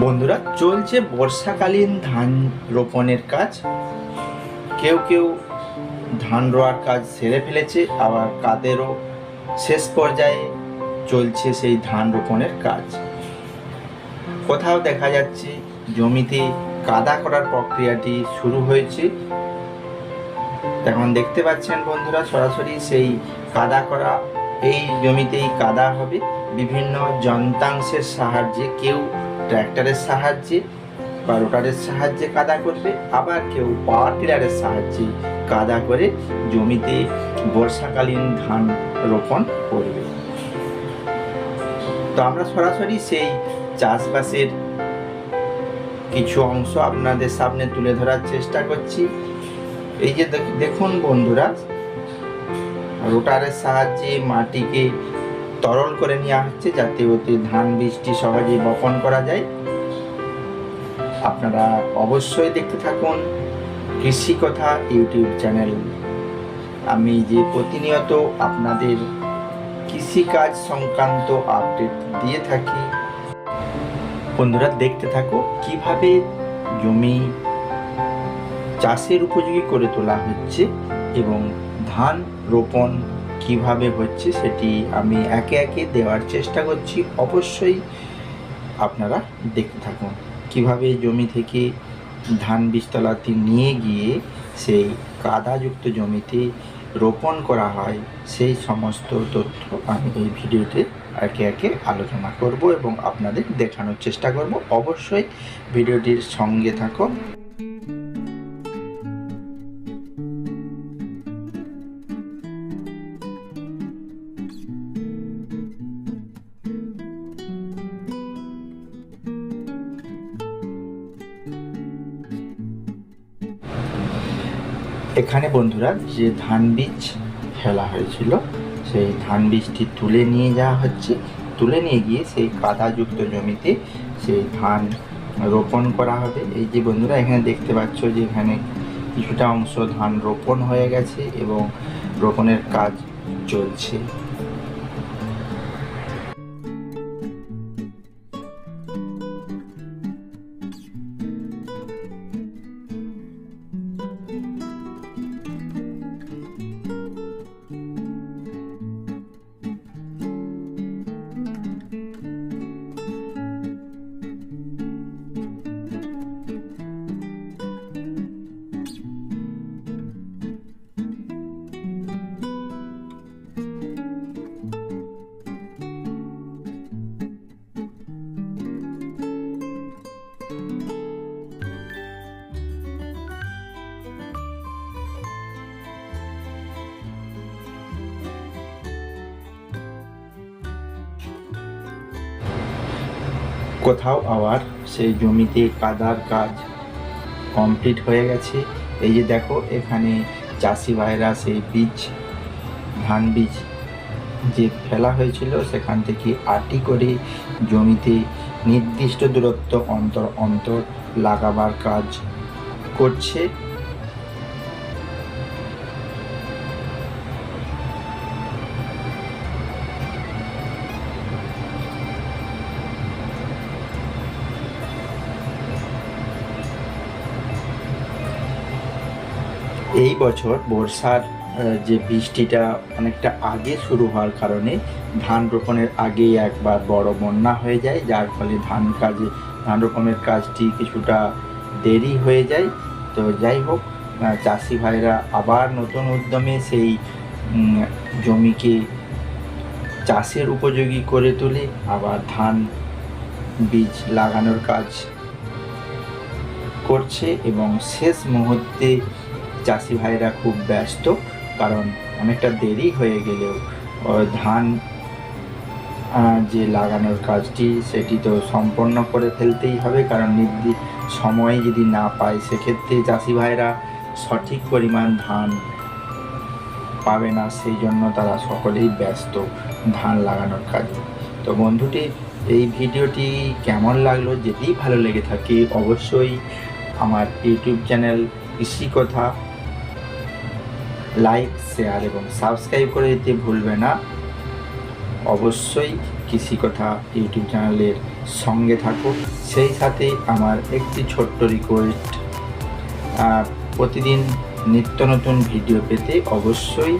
বন্ধুরা, চলছে বর্ষাকালীন ধান রোপণের কাজ। কেউ কেউ ধান রোয়ার কাজ সেরে ফেলেছে, আবার কাদেরও শেষ পর্যায়ে চলছে সেই ধান রোপণের কাজ। কোথাও দেখা যাচ্ছে জমিতে কাদা করার প্রক্রিয়াটি শুরু হয়েছে। এখন দেখতে পাচ্ছেন বন্ধুরা, সরাসরি সেই কাদা করা, এই জমিতেই কাদা হবে। বিভিন্ন যন্ত্রাংশের সাহায্যে কেউ ট্র্যাক্টরের সাহায্যে বা রোটারের সাহায্যে কাদা করবে, আবার কেউ পাওয়ার টিলারের সাহায্যে কাদা করে জমিতে বর্ষাকালীন ধান রোপণ করবে। তো আমরা সরাসরি সেই চাষবাসের কিছু অংশ আপনাদের সামনে তুলে ধরার চেষ্টা করছি। এই যে দেখুন বন্ধুরা, রোটারের সাহায্যে মাটিকে তরল করে নেওয়া হচ্ছে যাতে ওতে ধান বীজটি সহজেই বপন করা যায়। আপনারা অবশ্যই দেখতে থাকুন কৃষি কথা ইউটিউব চ্যানেল। আমি যে প্রতিনিয়ত আপনাদের কৃষিকাজ সংক্রান্ত আপডেট দিয়ে থাকি, বন্ধুরা দেখতে থাকো কীভাবে জমি চাষের উপযোগী করে তোলা হচ্ছে এবং ধান রোপণ কীভাবে হচ্ছে সেটি আমি একে একে দেওয়ার চেষ্টা করছি। অবশ্যই আপনারা দেখতে থাকুন। কীভাবে জমি থেকে ধান বীজতলাতে নিয়ে গিয়ে সেই কাদাযুক্ত জমিতে রোপণ করা হয়, সেই সমস্ত তথ্য আমি এই ভিডিওতে একে একে আলোচনা করব এবং আপনাদের দেখানোর চেষ্টা করব। অবশ্যই ভিডিওটির সঙ্গে থাকো এখানে বন্ধুরা যে ধান বীজ ফেলা হয়েছিল, সেই ধান বীজটি তুলে নিয়ে যাওয়া হচ্ছে। তুলে নিয়ে গিয়ে সেই কাদাযুক্ত জমিতে সেই ধান রোপণ করা হবে। এই যে বন্ধুরা, এখানে দেখতে পাচ্ছ যে এখানে কিছুটা অংশ ধান রোপণ হয়ে গেছে এবং রোপণের কাজ চলছে। কোথাও আবার সেই জমিতে কাদার কাজ কমপ্লিট হয়ে গেছে। এই যে দেখো, এখানে চাষি ভাইরা সেই বীজ, ধান বীজ যে ফেলা হয়েছিল, সেখান থেকে আটি করে জমিতে নির্দিষ্ট দূরত্ব অন্তর অন্তর লাগাবার কাজ করছে। এই বছর বর্ষার যে বৃষ্টিটা অনেকটা আগে শুরু হওয়ার কারণে ধান রোপণের আগেই একবার বড় বন্যা হয়ে যায়, যার ফলে ধান কাজে, ধান রোপণের কাজটি কিছুটা দেরি হয়ে যায়। তো যাই হোক চাষি ভাইরা আবার নতুন উদ্যমে সেই জমিকে চাষের উপযোগী করে তোলে আবার ধান বীজ লাগানোর কাজ করছে এবং শেষ মুহূর্তে চাষি ভাইরা খুব ব্যস্ত, কারণ অনেকটা দেরি হয়ে গেলেও ধান যে লাগানোর কাজটি সেটি তো সম্পন্ন করে ফেলতেই হবে, কারণ নির্দিষ্ট সময় যদি না পায়, সেক্ষেত্রে চাষি ভাইরা সঠিক পরিমাণ ধান পাবে না, সেই জন্য তারা সকলেই ব্যস্ত ধান লাগানোর কাজে। তো বন্ধুটি, এই ভিডিওটি কেমন লাগল, যদি ভালো লেগে থাকে, অবশ্যই আমার ইউটিউব চ্যানেল কৃষি কথা লাইক শেয়ার এবং সাবস্ক্রাইব করে দিতে ভুলবে না। অবশ্যই কৃষিকথা ইউটিউব চ্যানেলের সঙ্গে থাকো সেই সাথে আমার একটি ছোট্ট রিকোয়েস্ট প্রতিদিন নিত্য নতুন ভিডিও পেতে অবশ্যই